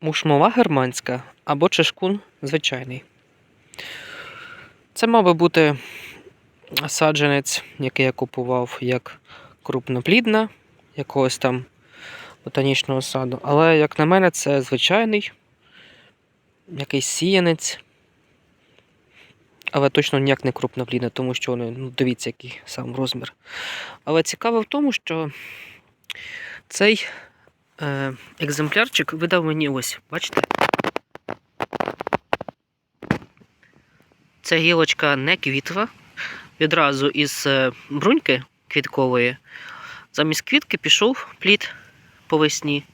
мушмова германська або чешкун звичайний. Це мав би бути саджанець, який я купував як крупноплідна якогось там ботанічного саду. Але, як на мене, це звичайний якийсь сіянець. Але точно ніяк не крупноплідна, тому що вони, ну, дивіться, який сам розмір. Але цікаво в тому, що цей е, екземплярчик видав мені ось, бачите? Ця гілочка не квітла. Відразу із е, бруньки квіткової. Замість квітки пішов плід по весні.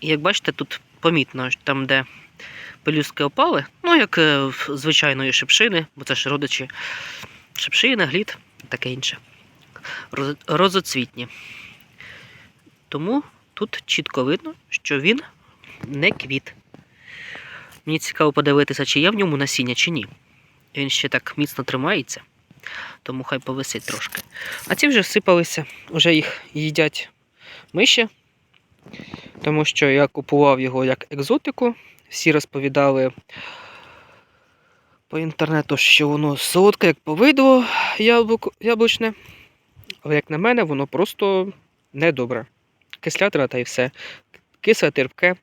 І як бачите, тут помітно, там, де пелюстки опали, ну, як е, звичайної шипшини, бо це ж родичі шипшини, глід таке інше. Розоцвітні. Тому тут чітко видно, що він не квіт. Мені цікаво подивитися, чи є в ньому насіння, чи ні. Він ще так міцно тримається, тому хай повисить трошки. А ці вже всипалися, вже їх їдять миші, тому що я купував його як екзотику. Всі розповідали по інтернету, що воно солодке, як повидло яблук, яблучне. Але як на мене, воно просто недобре. Кислятина та й все. Кисле, терпке.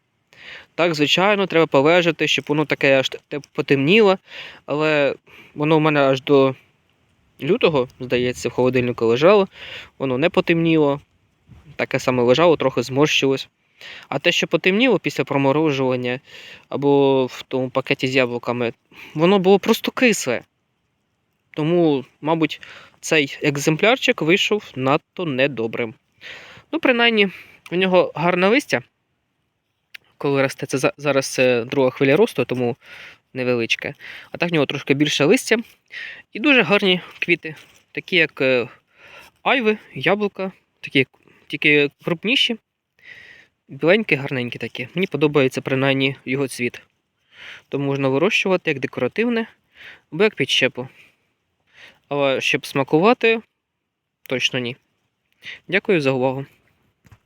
Так, звичайно, треба полежати, щоб воно таке аж потемніло. Але воно в мене аж до лютого, здається, в холодильнику лежало. Воно не потемніло. Таке саме лежало, трохи зморщилось. А те, що потемніло після проморожування або в тому пакеті з яблуками, воно було просто кисле. Тому, мабуть, цей екземплярчик вийшов надто недобрим. Ну, принаймні, у нього гарне листя. Коли росте, це зараз це друга хвиля росту, тому невеличке. А так в нього трошки більше листя. І дуже гарні квіти, такі як е, айви, яблука, такі тільки крупніші, біленькі, гарненькі такі. Мені подобається принаймні його цвіт. Тому можна вирощувати як декоративне або як підщепу. Але щоб смакувати, точно ні. Дякую за увагу.